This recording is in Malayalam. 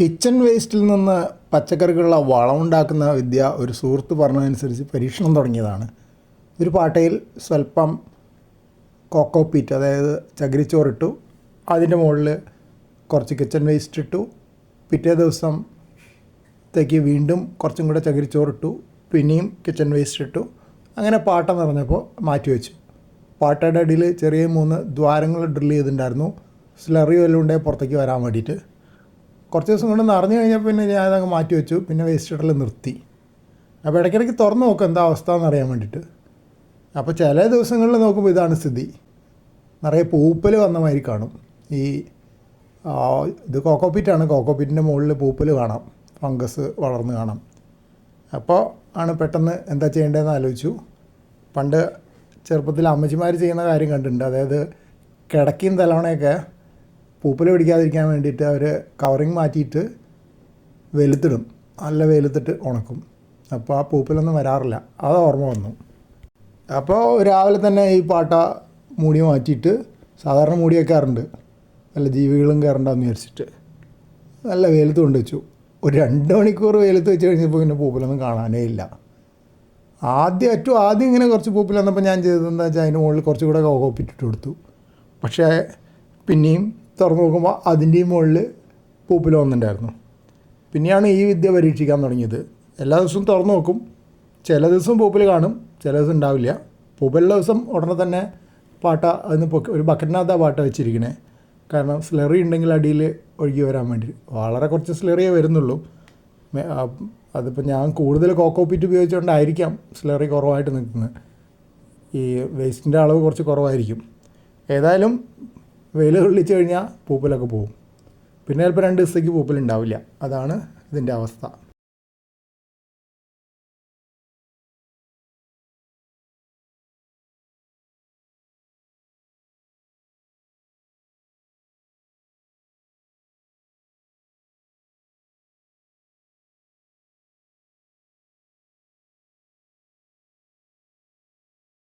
കിച്ചൺ വേസ്റ്റിൽ നിന്ന് പച്ചക്കറികളുടെ വളമുണ്ടാക്കുന്ന വിദ്യ ഒരു സുഹൃത്ത് പറഞ്ഞതനുസരിച്ച് പരീക്ഷണം തുടങ്ങിയതാണ്. ഒരു പാട്ടയിൽ സ്വല്പം കോക്കോ പീറ്റ് അതായത് ചകിരിച്ചോറിട്ടു. അതിന്റെ മുകളിൽ കുറച്ച് കിച്ചൺ വേസ്റ്റ് ഇട്ടു. പിറ്റേ ദിവസത്തേക്ക് വീണ്ടും കുറച്ചും കൂടെ ചകിരിച്ചോറിട്ടു. പിന്നെയും കിച്ചൺ വേസ്റ്റ് ഇട്ടു. അങ്ങനെ പാട്ട നിറഞ്ഞപ്പോൾ മാറ്റി വെച്ചു. പാട്ടയുടെ അടിയിൽ ചെറിയ മൂന്ന് ദ്വാരങ്ങൾ ഡ്രില്ല് ചെയ്തിട്ടുണ്ടായിരുന്നു. സ്ലറി വല്ലതും ഉണ്ടെങ്കിൽ പുറത്തേക്ക് വരാൻ വേണ്ടിയിട്ട്. കുറച്ച് ദിവസം കൊണ്ട് നിറഞ്ഞു കഴിഞ്ഞാൽ പിന്നെ ഞാൻ അതങ്ങ് മാറ്റി വെച്ചു. പിന്നെ വേസ്റ്റ് ഇടൽ നിർത്തി. അപ്പോൾ ഇടയ്ക്കിടയ്ക്ക് തുറന്ന് നോക്കും എന്താ അവസ്ഥ എന്ന് അറിയാൻ വേണ്ടിയിട്ട് അപ്പോൾ ചില ദിവസങ്ങളിൽ നോക്കുമ്പോൾ ഇതാണ് സ്ഥിതി. നിറയെ പൂപ്പൽ വന്ന മാതിരി കാണും. ഈ ഇത് കോക്കോപ്പീറ്റാണ് കോക്കോപ്പീറ്റിന്റെ മുകളിൽ പൂപ്പൽ കാണാം. ഫംഗസ് വളർന്ന് കാണാം. അപ്പോൾ ആണ് പെട്ടെന്ന് എന്താ ചെയ്യേണ്ടതെന്ന് ആലോചിച്ചു. പണ്ട് ചെറുപ്പത്തിൽ അമ്മച്ചിമാർ ചെയ്യുന്ന കാര്യം കണ്ടിട്ടുണ്ട്. അതായത് കിടക്കിയും തലവണയൊക്കെ പൂപ്പൽ പിടിക്കാതിരിക്കാൻ വേണ്ടിയിട്ട് അവർ കവറിങ് മാറ്റിയിട്ട് വെലുത്തിടും നല്ല വെലുത്തിട്ട് ഉണക്കും. അപ്പോൾ ആ പൂപ്പലൊന്നും വരാറില്ല. അത് ഓർമ്മ വന്നു. അപ്പോൾ രാവിലെ തന്നെ ഈ പാട്ട മൂടി മാറ്റിയിട്ട് സാധാരണ മൂടി വെക്കാറുണ്ട്. വല്ല ജീവികളും കയറണ്ടെന്ന് വിചാരിച്ചിട്ട്. നല്ല വെയിലത്ത് കൊണ്ട് വെച്ചു. ഒരു രണ്ട് മണിക്കൂർ വെയിലത്ത് വെച്ച് കഴിഞ്ഞപ്പോൾ പിന്നെ പൂപ്പലൊന്നും കാണാനേ ഇല്ല. ആദ്യം ഏറ്റവും ആദ്യം ഇങ്ങനെ കുറച്ച് പൂപ്പൽ വന്നപ്പോൾ ഞാൻ ചെയ്തതെന്താ വെച്ചാൽ അതിന് മുകളിൽ കുറച്ചുകൂടെ കോപ്പിട്ടിട്ട് കൊടുത്തു. പക്ഷേ പിന്നെയും തുറന്നു നോക്കുമ്പോൾ അതിന്റെയും മുകളിൽ പൂപ്പിൽ വന്നിട്ടുണ്ടായിരുന്നു. പിന്നെയാണ് ഈ വിദ്യ പരീക്ഷിക്കാൻ തുടങ്ങിയത്. എല്ലാ ദിവസവും തുറന്നു നോക്കും. ചില ദിവസം പൂപ്പിൽ കാണും ചില ദിവസം ഉണ്ടാവില്ല. പൂപ്പലുള്ള ദിവസം ഉടനെ തന്നെ പാട്ട അതിന് പൊക്കി ഒരു ബക്കറ്റിനകത്താണ് പാട്ട വെച്ചിരിക്കണേ. കാരണം സ്ലറി ഉണ്ടെങ്കിൽ അടിയിൽ ഒഴുകി വരാൻ വേണ്ടി. വളരെ കുറച്ച് സ്ലറിയേ വരുന്നുള്ളൂ. അതിപ്പോൾ ഞാൻ കൂടുതൽ കോക്കോപ്പിറ്റ് ഉപയോഗിച്ചുകൊണ്ടായിരിക്കാം സ്ലറി കുറവായിട്ട് നിൽക്കുന്നത്. ഈ വേസ്റ്റിന്റെ അളവ് കുറച്ച് കുറവായിരിക്കും. ഏതായാലും വെയിൽ കൊള്ളിച്ച് കഴിഞ്ഞാൽ പൂപ്പലൊക്കെ പോകും പിന്നെ ചിലപ്പോൾ രണ്ട് ദിവസത്തേക്ക് പൂപ്പലുണ്ടാവില്ല അതാണ് ഇതിന്റെ അവസ്ഥ.